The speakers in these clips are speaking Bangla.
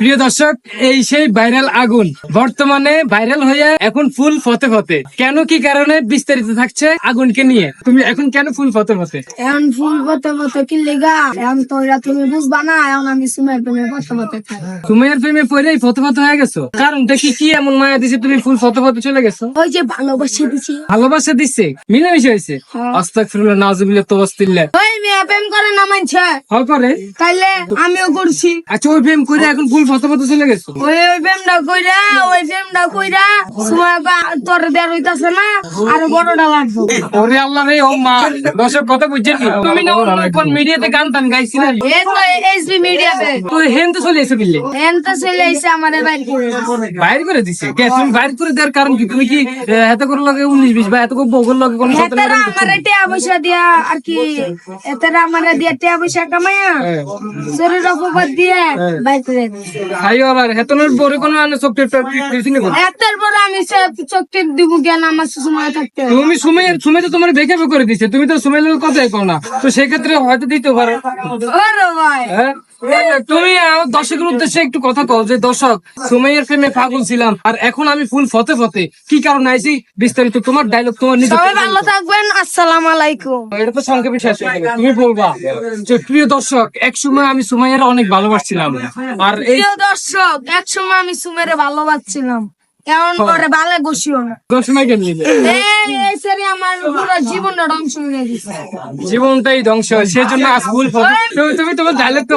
প্রিয় দর্শক এই সেই ভাইরাল আগুন বর্তমানে ভাইরাল হয়ে এখন ফুল ফতে ফতে। কেন কি কারণে বিস্তারিত থাকছে আগুনকে নিয়ে? তুমি এখন কেন ফুল ফতে ফতে? এখন ফুল পথে পথে কি লেগা? এখন তো এরা তুমি বুঝবা না এখন আমি সুমের প্রেমে পথে খাই তোমার প্রেমে পড়েই ফতে ফতে হয়ে গেছো? কারণটা কি? কি এমন মায়া দিছে তুমি ফুল ফতে ফতে চলে গেছো? ওই যে ভালোবাসে দিছি। ভালোবাসা দিচ্ছে মিলেমিশে হয়েছে? হ্যাঁ। আস্তাক ফিরুল্লাহ নাজুবিল্লাহ তোবাস্তিল্লাহ ওই মেয়ে প্রেম করে না মানছে হল করে? তাইলে আমিও করছি। আচ্ছা ওই প্রেম করে এখন ফুল ফতে ফতে চলে গেছো? ওই ওই প্রেমটা কইরা ওই প্রেমটা কইরা সময় তোর হইতাছে না আর বড়টা লাগবে ওরে আল্লাহ রে ও মা। দর্শক কথা বুঝছেন নি? তুমি না কোন মিডিয়াতে গান টান গাইছিলে? এই তো এসবি মিডিয়াতে। তো হেন তো চলে এসে বিল্লে এনতে চলে এসে আমাদের বাড়ি। বাইর করে দিছে? কে তুমি বাইর করে দেওয়ার কারণ কি? তুমি কি এত করে লগে উনিশ বিশ বা এত করে বগল লগে কোন এতেরা আমার টিয়া পয়সা দিয়া আর কি এতেরা আমার দিয়া টিয়া পয়সা কামাইয়া শরীর অপবাদ দিয়ে বাই করে দিছে। আবার হেতনের পরে কোনো আনে পর আমি সে দিব জ্ঞান আমার সময় থাকতে তুমি সুমের সুমে তো তোমার বেকার করে দিছে তুমি তো কথাই কও না। তো সেক্ষেত্রে হয়তো দিতে পারো। ভাই? তুমি আমার দর্শকের উদ্দেশ্যে একটু কথা কও যে দর্শক সুমাইয়ের প্রেমে পাগল ছিলাম আর এখন আমি ফুল ফতে ফতে। কি কারণ আইছি? বিস্তারিত তোমার ডায়লগ তোমার নিজে সবাই ভালো থাকবেন আসসালামু আলাইকুম। এটা তো সংক্ষেপে শেষ হয়ে গেল। তুমি বলবা। যে প্রিয় দর্শক এক সময় আমি সুমাইয়ের অনেক ভালোবাসছিলাম আর এই প্রিয় দর্শক এক সময় আমি সুমাইয়ের ভালোবাসছিলাম। এমন করে ভালো বসিও না কেন নিলে এই সেরে আমার পুরো জীবনটা ধ্বংস হয়ে গেছে। জীবনটাই ধ্বংস সেই জন্য আজ তুমি তুমি তোমার ডায়লগ তো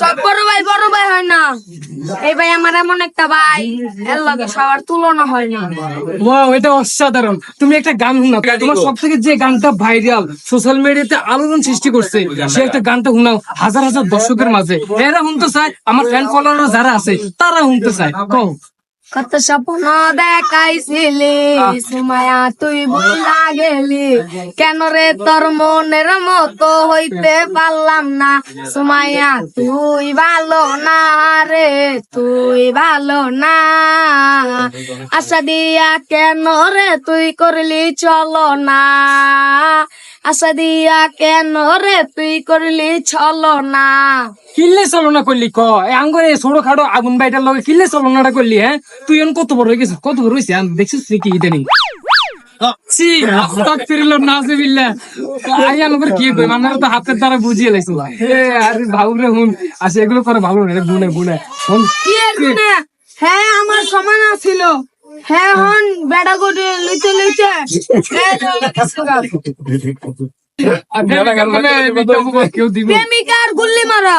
সব বড় ভাই বড় ভাই হয় না। এই ভাই আমার এমন একটা ভাই এর লগে সবার তুলনা হয় না। ওয়াও এটা অসাধারণ। তুমি একটা গান শুনাও। তোমার সব থেকে যে গানটা ভাইরাল সোশ্যাল মিডিয়াতে আলোড়ন সৃষ্টি করছে সে একটা গানটা শুনাও হাজার হাজার দর্শকের মাঝে। এরা শুনতে চায় আমার ফ্যান ফলোয়ার যারা আছে তারা শুনতে চায়। কও। কত স্বপ্ন দেখাইছিলি সুমায়া তুই ভুলা গেলি। কেন রে তোর মনের মতো হইতে পারলাম না? সুমায়া তুই ভালো না রে তুই ভালো না। আশা দিয়া কেন রে তুই করলি চলো না? আশা দিয়া কেন রে তুই করলি চলো না? কিল্লে চলনা করলি ক? এ আঙ্গরে ছোট খাটো আগুন বাইটার লগে কিল্লে চলনাটা করলি হ্যাঁ? তুই এখন কত বড় হয়ে গেছিস? কত বড় আমি দেখছিস কি ইদানিং। ছি ফিরিল আই কি কই আমার তো হাতের দ্বারা বুঝিয়ে লাইছো এ আরে ভালো রে হুন। আসে এগুলো করে ভালো রে গুনে গুনে। হুন। কি হ্যাঁ আমার সমান ছিল হ্যাঁ হন বেড়া করে লইতে লইতে এই তো গেছে গা। কেউ দিব প্রেমিকা আর গুল্লি মারা।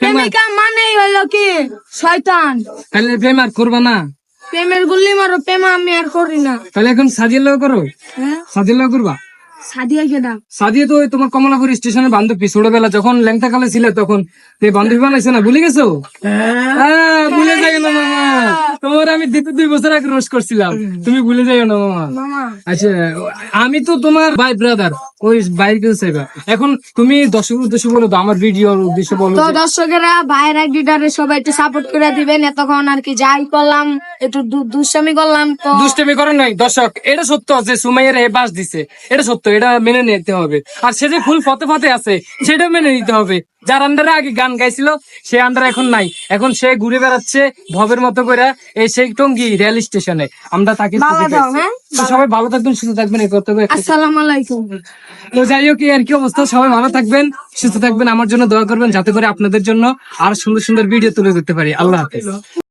প্রেমিকা মানেই হলো কি? শয়তান। তাহলে প্রেম আর করবা না। প্রেমের গুল্লি মারো প্রেম আমি আর করি না। তাহলে এখন সাজিয়ে লগ করো। হ্যাঁ? সাজিয়ে লগ করবা? সাদিয়া কেডা? সাদিয়ে তো তোমার কমলাপুর স্টেশনে বান্ধবী ছোটবেলা যখন ল্যাংটা কালে ছিলে তখন। তুই বান্ধবী বানাইছে না ভুলে গেছো? হ্যাঁ, ভুলে মামা তোমার আমি দুই বছর আগে রোজ করছিলাম। তুমি ভুলে যাইও না মামা। আচ্ছা আমি তো তোমার ভাই ব্রাদার ওই বাইর কাছে চাইবা। এখন তুমি দর্শক উদ্দেশ্য বলো তো আমার ভিডিওর উদ্দেশ্য বলো তো দর্শকেরা ভাইয়ের এডিটারে সবাই একটু সাপোর্ট করে দিবেন। এতক্ষণ আর কি যাই করলাম একটু দুষ্টামি করলাম তো দুষ্টামি করে নাই দর্শক এটা সত্য যে সুমাইয়ের এ বাস দিছে। এটা সত্য এটা মেনে নিতে হবে। আর সে যে ফুল ফতে ফতে আছে সেটা মেনে নিতে হবে। যার আন্ডারে আগে গান গাইছিল সে আন্ডারে এখন নাই। এখন সে ঘুরে বেড়াচ্ছে ভবের মতো করে এই সেই টঙ্গি রেল স্টেশনে। আমরা তাকে। হ্যাঁ? সবাই ভালো থাকবেন সুস্থ থাকবেন এই কর্তব্য হবে আসসালামু আলাইকুম। তো যাই হোক আর কি অবস্থা? সবাই ভালো থাকবেন সুস্থ থাকবেন আমার জন্য দোয়া করবেন যাতে করে আপনাদের জন্য আর সুন্দর সুন্দর ভিডিও তুলে দিতে পারি। আল্লাহ হাফেজ।